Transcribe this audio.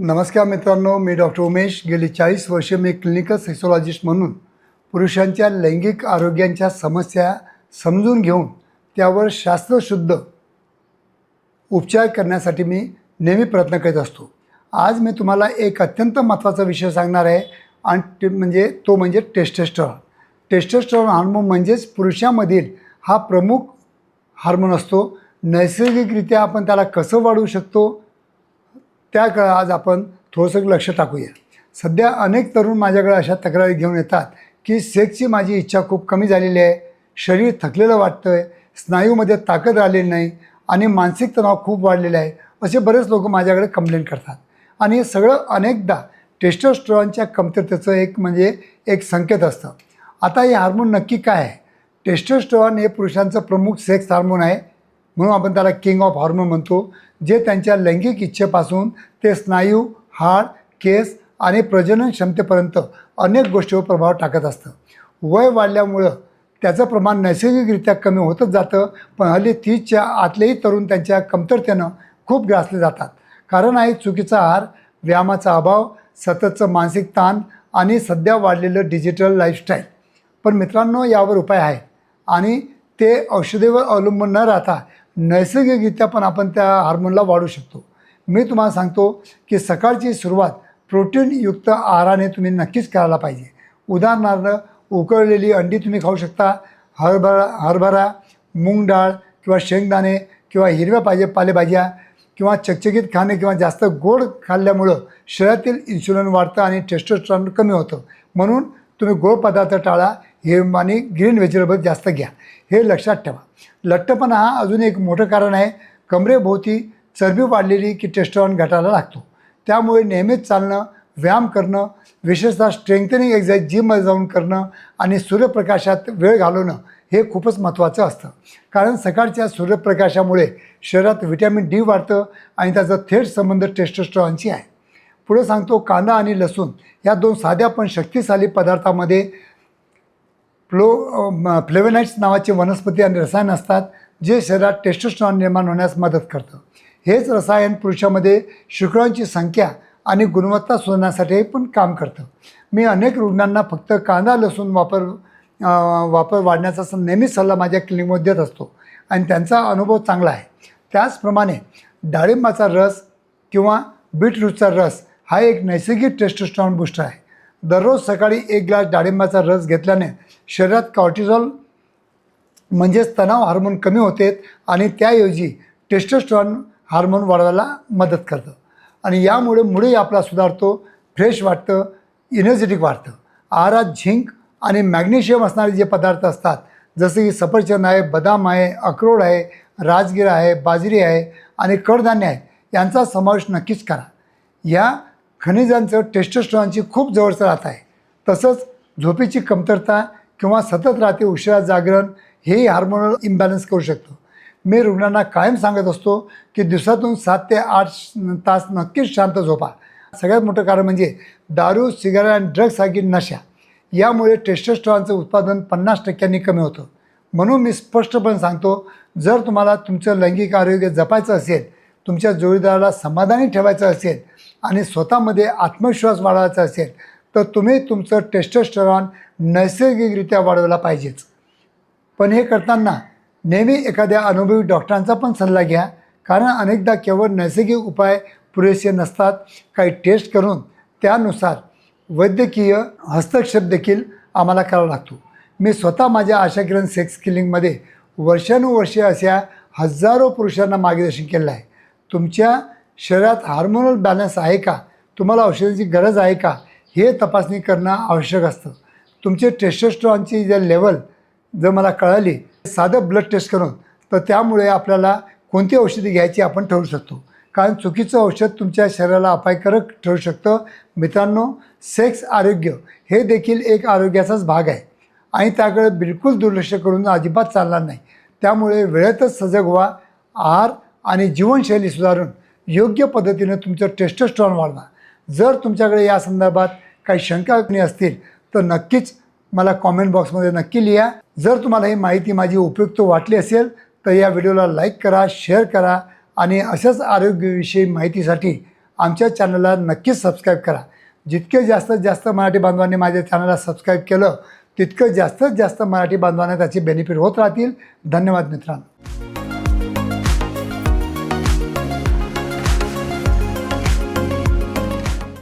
नमस्कार मित्रांनो मी डॉक्टर उमेश. गेली चाळीस वर्षे मी क्लिनिकल सेक्सॉलॉजिस्ट म्हणून पुरुषांच्या लैंगिक आरोग्यांच्या समस्या समजून घेऊन त्यावर शास्त्रशुद्ध उपचार करण्यासाठी मी नेहमी प्रयत्न करीत असतो. आज मी तुम्हाला एक अत्यंत महत्त्वाचा विषय सांगणार आहे आणि ते म्हणजे तो म्हणजे टेस्टेस्टॉरॉन टेस्टेस्टॉरॉन हार्मोन म्हणजेच पुरुषामधील हा प्रमुख हार्मोन असतो. नैसर्गिकरित्या आपण त्याला कसं वाढवू शकतो? त्याकडं आज आपण थोडंसं लक्ष टाकूया. सध्या अनेक तरुण माझ्याकडे अशा तक्रारी घेऊन येतात की सेक्सची माझी इच्छा खूप कमी झालेली आहे. शरीर थकलेलं वाटतं आहे स्नायूमध्ये ताकद आलेली नाही आणि मानसिक तणाव खूप वाढलेला आहे असे बरेच लोक माझ्याकडे कंप्लेंट करतात. आणि हे सगळं अनेकदा टेस्टोस्टेरॉनच्या कमतरतेचं एक म्हणजे एक संकेत असतं. आता हे हार्मोन नक्की काय आहे? टेस्टोस्टेरॉन हे पुरुषांचं प्रमुख सेक्स हार्मोन आहे. म्हणून आपण त्याला किंग ऑफ हार्मोन म्हणतो जे त्यांच्या लैंगिक इच्छेपासून ते स्नायू हाड केस आणि प्रजनन क्षमतेपर्यंत अनेक गोष्टीवर प्रभाव टाकत असतं. वय वाढल्यामुळं त्याचं प्रमाण नैसर्गिकरित्या कमी होतच जातं पण हल्ली तीसच्या आतलेही तरुण त्यांच्या कमतरतेनं खूप ग्रासले जातात. कारण आहे चुकीचा आहार व्यायामाचा अभाव सततचं मानसिक ताण आणि सध्या वाढलेलं डिजिटल लाईफस्टाईल पण मित्रांनो यावर उपाय आहे. आणि ते औषधेवर अवलंबून न राहता नैसर्गिकरित्या पण आपण त्या हार्मोनला वाढू शकतो. मी तुम्हाला सांगतो की सकाळची सुरुवात प्रोटीनयुक्त आहाराने तुम्ही नक्कीच करायला पाहिजे. उदाहरणार्थ उकळलेली अंडी तुम्ही खाऊ शकता हरभरा हरभरा मूग डाळ किंवा शेंगदाणे किंवा हिरव्या पाहिजे पालेभाज्या किंवा चकचकीत खाणे किंवा जास्त गोड खाल्ल्यामुळं शरीरातील इन्सुलिन वाढतं आणि टेस्टोस्टेरॉन कमी होतं. म्हणून तुम्ही गोड पदार्थ टाळा हे आणि ग्रीन व्हेजिटेबल जास्त घ्या. हे लक्षात ठेवा. लठ्ठपणा हा अजून एक मोठं कारण आहे. कमरेभोवती चरबी वाढलेली की टेस्टॉन घटायला लागतो. त्यामुळे नेहमीच चालणं व्यायाम करणं विशेषतः स्ट्रेंथनिंग एक्झरसाईज जिममध्ये जाऊन करणं आणि सूर्यप्रकाशात वेळ घालवणं हे खूपच महत्त्वाचं असतं. कारण सकाळच्या सूर्यप्रकाशामुळे शरीरात व्हिटॅमिन डी वाढतं आणि त्याचा थेट संबंध टेस्टोस्ट्रॉनशी आहे. पुढे सांगतो कांदा आणि लसूण या दोन साध्या पण शक्तिशाली पदार्थामध्ये फ्लो फ्लेवनाइट्स नावाचे वनस्पती आणि रसायन असतात जे शरीरात टेस्टोस्ट्रॉन निर्माण होण्यास मदत करतं. हेच रसायन पुरुषामध्ये शुक्रांची संख्या आणि गुणवत्ता सुधारण्यासाठी पण काम करतं. मी अनेक रुग्णांना फक्त कांदा लसूण वापर वापर वाढण्याचा नेहमी नेहमीच सल्ला माझ्या क्लिनिकमध्ये देत असतो आणि त्यांचा अनुभव चांगला आहे. त्याचप्रमाणे डाळिंबाचा रस किंवा बीटरूटचा रस हा एक नैसर्गिक टेस्टोस्ट्रॉन बुस्टर आहे. दररोज सकाळी एक ग्लास डाळिंबाचा रस घेतल्याने शरीरात कॉर्टिझॉल म्हणजेच तणाव हार्मोन कमी होते आणि त्याऐवजी टेस्टोस्ट्रॉन हार्मोन वाढवायला मदत करतं. आणि यामुळे मुळे आपला सुधारतो फ्रेश वाटतं इनर्जेटिक वाढतं. आहारात झिंक आणि मॅग्नेशियम असणारे जे पदार्थ असतात जसे की सफरचंद आहे बदाम आहे अक्रोड आहे राजगिरा आहे बाजरी आहे आणि कडधान्य आहे यांचा समावेश नक्कीच करा. या खनिजांचं टेस्टोस्ट्रॉनची खूप जवळचं राहत आहे. तसंच झोपेची कमतरता किंवा सतत राहते उशिरा जागरण हेही हार्मोनल इम्बॅलन्स करू शकतो. मी रुग्णांना कायम सांगत असतो की दिवसातून सात ते आठ तास नक्कीच शांत झोपा. सगळ्यात मोठं कारण म्हणजे दारू सिगारेट आणि ड्रग्ससारखी नशा. यामुळे टेस्टोस्ट्रॉनचं उत्पादन पन्नास टक्क्यांनी कमी होतं. म्हणून मी स्पष्टपणे सांगतो जर तुम्हाला तुमचं लैंगिक आरोग्य जपायचं असेल तुमच्या जोडीदाराला समाधानी ठेवायचं असेल आणि स्वतःमध्ये आत्मविश्वास वाढवायचा असेल तर तुम्ही तुमचं टेस्टोस्टेरॉन नैसर्गिकरित्या वाढवला पाहिजेच. पण हे करताना नेहमी एखाद्या अनुभवी डॉक्टरांचा पण सल्ला घ्या. कारण अनेकदा केवळ नैसर्गिक उपाय पुरेसे नसतात. काही टेस्ट करून त्यानुसार वैद्यकीय हस्तक्षेप देखील आम्हाला करावा लागतो. मी स्वतः माझ्या आशा किरण सेक्स किलिंगमध्ये वर्षानुवर्षे अशा हजारो पुरुषांना मार्गदर्शन केलं आहे. तुमच्या शरीरात हार्मोनल बॅलन्स आहे का? तुम्हाला औषधाची गरज आहे का? हे तपासणी करणं आवश्यक असतं. तुमचे टेस्टोस्टेरॉनची जे लेवल जर मला कळाली साधं ब्लड टेस्ट करून तर त्यामुळे आपल्याला कोणती औषधी घ्यायची आपण ठरवू शकतो. कारण चुकीचं औषध तुमच्या शरीराला अपायकारक ठरू शकतं. मित्रांनो सेक्स आरोग्य हे देखील एक आरोग्याचाच भाग आहे. आणि त्याकडे बिलकुल दुर्लक्ष करून अजिबात चालणार नाही. त्यामुळे वेळेतच सजग व्हा. आहार आणि जीवनशैली सुधारून योग्य पद्धतीने तुमचं टेस्टोस्ट्रॉन वाढवा. जर तुमच्याकडे या संदर्भात काही शंका असतील तर नक्कीच मला कॉमेंट बॉक्समध्ये नक्की लिहा. जर तुम्हाला ही माहिती माझी उपयुक्त वाटली असेल तर या व्हिडिओला लाईक करा शेअर करा आणि अशाच आरोग्यविषयी माहितीसाठी आमच्या चॅनलला नक्कीच सबस्क्राईब करा. जितके जास्तीत जास्त मराठी बांधवांनी माझ्या चॅनलला सबस्क्राईब केलं तितकं जास्तीत जास्त मराठी बांधवांना त्याचे बेनिफिट होत राहतील. धन्यवाद मित्रांनो.